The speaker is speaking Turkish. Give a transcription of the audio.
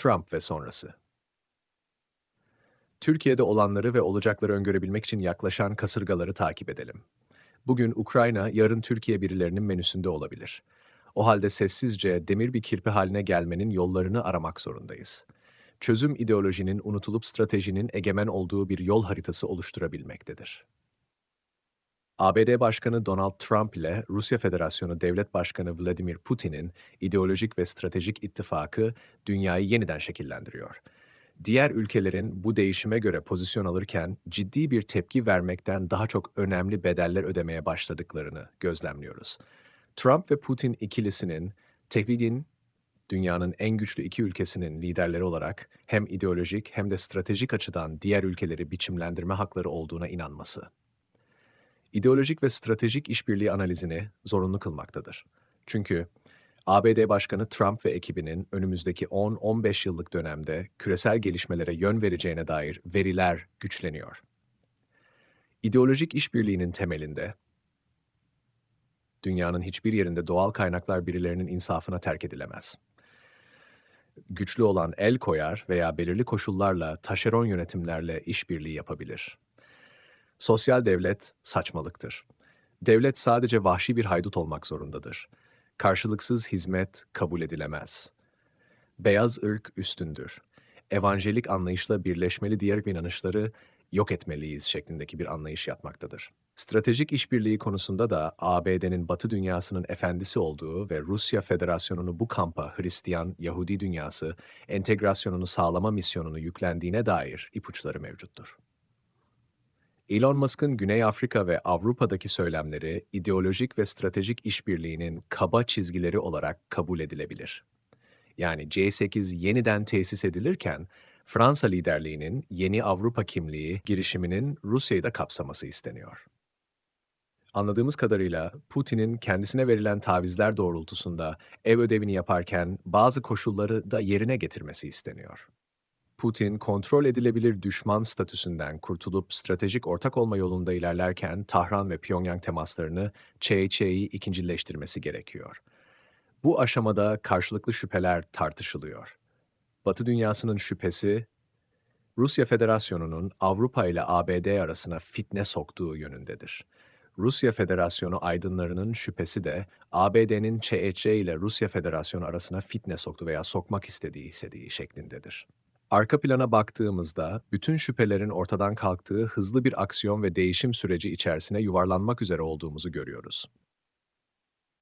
Trump ve sonrası. Türkiye'de olanları ve olacakları öngörebilmek için yaklaşan kasırgaları takip edelim. Bugün Ukrayna, yarın Türkiye birilerinin menüsünde olabilir. O halde sessizce demir bir kirpi haline gelmenin yollarını aramak zorundayız. Çözüm ideolojinin unutulup stratejinin egemen olduğu bir yol haritası oluşturabilmektedir. ABD Başkanı Donald Trump ile Rusya Federasyonu Devlet Başkanı Vladimir Putin'in ideolojik ve stratejik ittifakı dünyayı yeniden şekillendiriyor. Diğer ülkelerin bu değişime göre pozisyon alırken ciddi bir tepki vermekten daha çok önemli bedeller ödemeye başladıklarını gözlemliyoruz. Trump ve Putin ikilisinin Tevhidin dünyanın en güçlü iki ülkesinin liderleri olarak hem ideolojik hem de stratejik açıdan diğer ülkeleri biçimlendirme hakları olduğuna inanması ideolojik ve stratejik işbirliği analizini zorunlu kılmaktadır. Çünkü ABD Başkanı Trump ve ekibinin önümüzdeki 10-15 yıllık dönemde küresel gelişmelere yön vereceğine dair veriler güçleniyor. İdeolojik işbirliğinin temelinde dünyanın hiçbir yerinde doğal kaynaklar birilerinin insafına terk edilemez. Güçlü olan el koyar veya belirli koşullarla taşeron yönetimlerle işbirliği yapabilir. Sosyal devlet saçmalıktır. Devlet sadece vahşi bir haydut olmak zorundadır. Karşılıksız hizmet kabul edilemez. Beyaz ırk üstündür. Evangelik anlayışla birleşmeli diğer inanışları yok etmeliyiz şeklindeki bir anlayış yatmaktadır. Stratejik işbirliği konusunda da ABD'nin Batı dünyasının efendisi olduğu ve Rusya Federasyonu'nu bu kampa Hristiyan, Yahudi dünyası entegrasyonunu sağlama misyonunu yüklendiğine dair ipuçları mevcuttur. Elon Musk'ın Güney Afrika ve Avrupa'daki söylemleri ideolojik ve stratejik işbirliğinin kaba çizgileri olarak kabul edilebilir. Yani C8 yeniden tesis edilirken Fransa liderliğinin yeni Avrupa kimliği girişiminin Rusya'yı da kapsaması isteniyor. Anladığımız kadarıyla Putin'in kendisine verilen tavizler doğrultusunda ev ödevini yaparken bazı koşulları da yerine getirmesi isteniyor. Putin kontrol edilebilir düşman statüsünden kurtulup stratejik ortak olma yolunda ilerlerken Tahran ve Pyongyang temaslarını ÇÇ'yi ikincileştirmesi gerekiyor. Bu aşamada karşılıklı şüpheler tartışılıyor. Batı dünyasının şüphesi, Rusya Federasyonu'nun Avrupa ile ABD arasına fitne soktuğu yönündedir. Rusya Federasyonu aydınlarının şüphesi de ABD'nin ÇEÇ ile Rusya Federasyonu arasına fitne soktu veya sokmak istediği istediği şeklindedir. Arka plana baktığımızda bütün şüphelerin ortadan kalktığı hızlı bir aksiyon ve değişim süreci içerisine yuvarlanmak üzere olduğumuzu görüyoruz.